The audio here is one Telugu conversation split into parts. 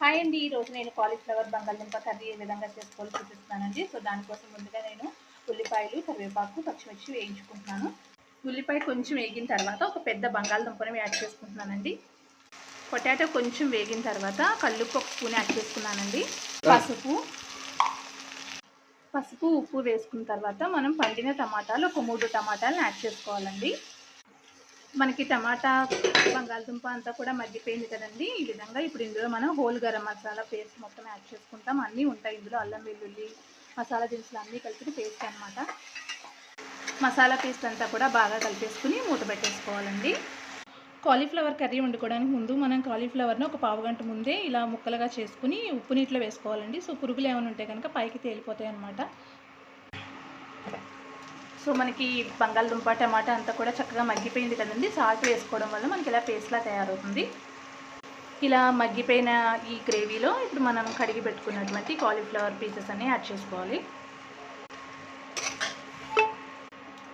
హాయ్ అండి. ఈరోజు నేను కాలీఫ్లవర్ బంగాళదుంప కర్రీ ఏ విధంగా చేసుకోవాలి చూపిస్తున్నానండి. సో దానికోసం ముందుగా నేను ఉల్లిపాయలు కరివేపాకు పచ్చిమిర్చి వేయించుకుంటున్నాను. ఉల్లిపాయ కొంచెం వేగిన తర్వాత ఒక పెద్ద బంగాళదుంపని యాడ్ చేసుకుంటున్నానండి. పొటాటో కొంచెం వేగిన తర్వాత కళ్ళుప్పు ఒక స్పూన్ యాడ్ చేసుకున్నానండి. పసుపు. పసుపు ఉప్పు వేసుకున్న తర్వాత మనం పండిన టమాటాలు ఒక మూడు టమాటాలను యాడ్ చేసుకోవాలండి. మనకి టమాటా బంగాళదుంప అంతా కూడా మగ్గిపోయింది కదండి. ఈ విధంగా ఇప్పుడు ఇందులో మనం హోల్ గరం మసాలా పేస్ట్ మొత్తం యాడ్ చేసుకుంటాం. అన్నీ ఉంటాయి ఇందులో. అల్లం వెల్లుల్లి మసాలా దినుసులు అన్నీ కలిపి పేస్ట్ అనమాట మసాలా పేస్ట్ అంతా కూడా బాగా కలిపేసుకుని మూత పెట్టేసుకోవాలండి. కాలీఫ్లవర్ కర్రీ వండుకోవడానికి ముందు మనం కాలీఫ్లవర్ని ఒక పావు గంట ముందే ఇలా ముక్కలుగా చేసుకుని ఉప్పు నీటిలో వేసుకోవాలండి. సో పురుగులు ఏమైనా ఉంటే కనుక పైకి తేలిపోతాయి అన్నమాట సో మనకి బంగాళదుంప టమాటా అంతా కూడా చక్కగా మగ్గిపోయింది కదండి. సాల్ట్ వేసుకోవడం వల్ల మనకి ఇలా పేస్ట్లా తయారవుతుంది. ఇలా మగ్గిపోయిన ఈ గ్రేవీలో ఇప్పుడు మనం కడిగి పెట్టుకున్నటువంటి కాలీఫ్లవర్ పీసెస్ అన్నీ యాడ్ చేసుకోవాలి.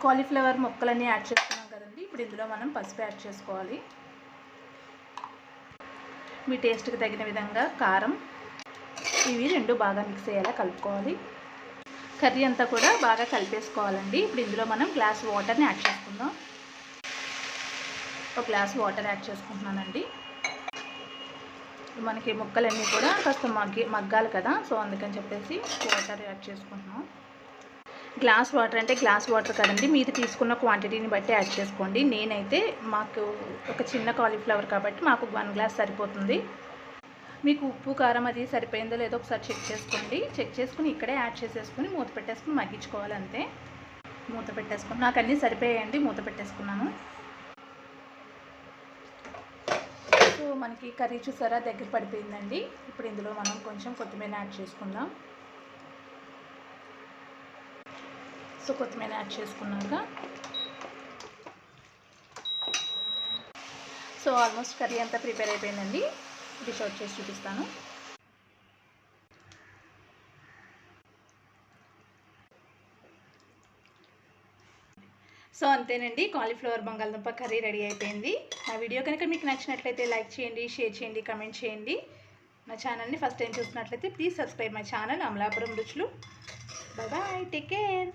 కాలీఫ్లవర్ ముక్కలన్నీ యాడ్ చేసుకున్నాం కదండి. ఇప్పుడు ఇందులో మనం పసుపు యాడ్ చేసుకోవాలి. మీ టేస్ట్కి తగిన విధంగా కారం ఇవి రెండు బాగా మిక్స్ అయ్యేలా కలుపుకోవాలి. కర్రీ అంతా కూడా బాగా కలిపేసుకోవాలండి. ఇప్పుడు ఇందులో మనం గ్లాస్ వాటర్ని యాడ్ చేసుకుందాం. ఒక గ్లాస్ వాటర్ యాడ్ చేసుకుంటున్నానండి. మనకి ముక్కలన్నీ కూడా కాస్త మగ్గి మగ్గాలి కదా సో అందుకని చెప్పేసి వాటర్ యాడ్ చేసుకుంటున్నాం. గ్లాస్ వాటర్ అంటే గ్లాస్ వాటర్ కదండి మీరు తీసుకున్న క్వాంటిటీని బట్టి యాడ్ చేసుకోండి. నేనైతే మాకు ఒక చిన్న కాలీఫ్లవర్ కాబట్టి మాకు వన్ గ్లాస్ సరిపోతుంది. మీకు ఉప్పు కారం అది సరిపోయిందో లేదో ఒకసారి చెక్ చేసుకోండి. చెక్ చేసుకుని ఇక్కడే యాడ్ చేసేసుకుని మూత పెట్టేసుకుని మగ్గించుకోవాలి అంతే మూత పెట్టేసుకుని నాకు అన్నీ సరిపోయాయండి మూత పెట్టేసుకున్నాను. సో మనకి కర్రీ చూసారా? దగ్గర పడిపోయిందండి. ఇప్పుడు ఇందులో మనం కొంచెం కొత్తిమీర యాడ్ చేసుకుందాం. సో కొత్తిమీర యాడ్ చేసుకున్నాక సో ఆల్మోస్ట్ కర్రీ అంతా ప్రిపేర్ అయిపోయిందండి. డిష్ అవుట్ చేసి చూపిస్తాను. సో అంతేనండి కాలీఫ్లవర్ బంగాళదుంప కర్రీ రెడీ అయిపోయింది. నా వీడియో కనుక మీకు నచ్చినట్లయితే లైక్ చేయండి షేర్ చేయండి కమెంట్ చేయండి. నా ఛానల్ని ఫస్ట్ టైం చూసినట్లయితే please subscribe my channel Amalapuram రుచులు. Bye bye take care.